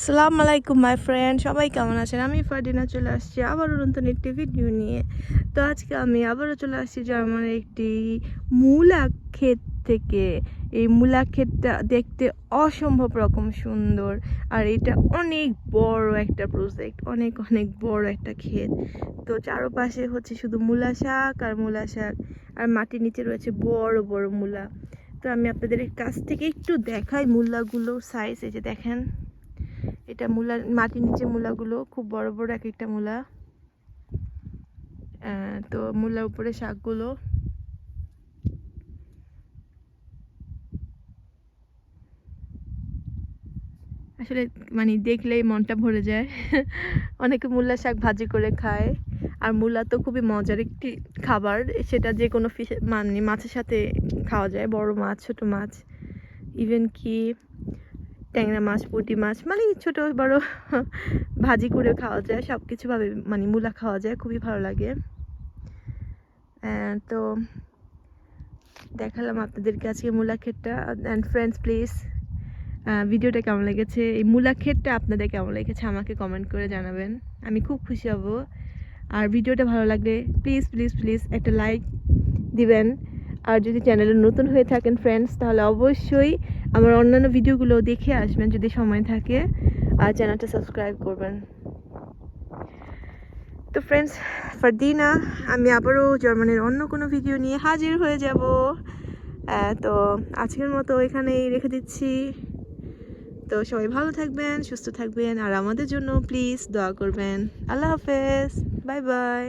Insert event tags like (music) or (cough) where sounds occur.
আসসালামু আলাইকুম my friend সবাই কেমন আছেন? আমি ফারদিনা চলে আসছি আবারও নতুন একটি ভিডিও নিয়ে। তো আজকে আমি আবারও চলে আসছি জার্মানির একটি মূলা ক্ষেত থেকে। এই মূলা ক্ষেতটা দেখতে অসম্ভব রকম সুন্দর। আর এটা অনেক বড় একটা প্রজেক্ট অনেক অনেক বড় একটা ক্ষেত। তো চারপাশে হচ্ছে শুধু মূলা শাক আর মূলা শাক। আর মাটির নিচে রয়েছে বড় বড় মূলা। তো আমি আপনাদের কাছ থেকে একটু দেখাই মূলাগুলোর সাইজ এই যে দেখেন। এটা মূলা, মাটির নিচে মূলাগুলো খুব বড় বড় এক একটা মূলা। তো মূলার উপরে শাকগুলো। আসলে মানে দেখলেই মনটা ভরে যায়। (laughs) অনেকে মূলা শাক ভাজি করে খায়। আর মূলা তো খুবই মজার একটি খাবার। সেটা যে কোনো ফিশ মানে মাছের সাথে খাওয়া যায়, বড় মাছ, ছোট মাছ। ইভেন কি ট্যাংরা মাছ, পুঁটি মাছ মানে ছোট বড় ভাজি করে খাওয়া যায় সব কিছুভাবে মানে মূলা খাওয়া যায়, খুবই ভালো লাগে। তো দেখালাম আপনাদেরকে আজকে মূলা ক্ষেতটা অ্যান্ড ফ্রেন্ডস প্লিজ ভিডিওটা কেমন লেগেছে? এই মূলা ক্ষেতটা আপনাদের কেমন লেগেছে আমাকে কমেন্ট করে জানাবেন। আমি খুব খুশি হব। আর ভিডিওটা ভালো লাগলে প্লিজ প্লিজ প্লিজ একটা লাইক দিবেন। আর যদি চ্যানেলে নতুন হয়ে থাকেন ফ্রেন্ডস তাহলে অবশ্যই আমার অন্যান্য ভিডিওগুলো দেখে আসবেন যদি সময় থাকে। আর চ্যানেলটা সাবস্ক্রাইব করবেন। তো ফ্রেন্ডস ফারদিনা, আমি আবারও জার্মানির অন্য কোনো ভিডিও নিয়ে হাজির হয়ে যাব। তো আজকের মতো এখানেই রেখে দিচ্ছি। তো সবাই ভালো থাকবেন, সুস্থ থাকবেন, আর আমাদের জন্য প্লিজ দোয়া করবেন। আল্লাহ হাফেজ বাই বাই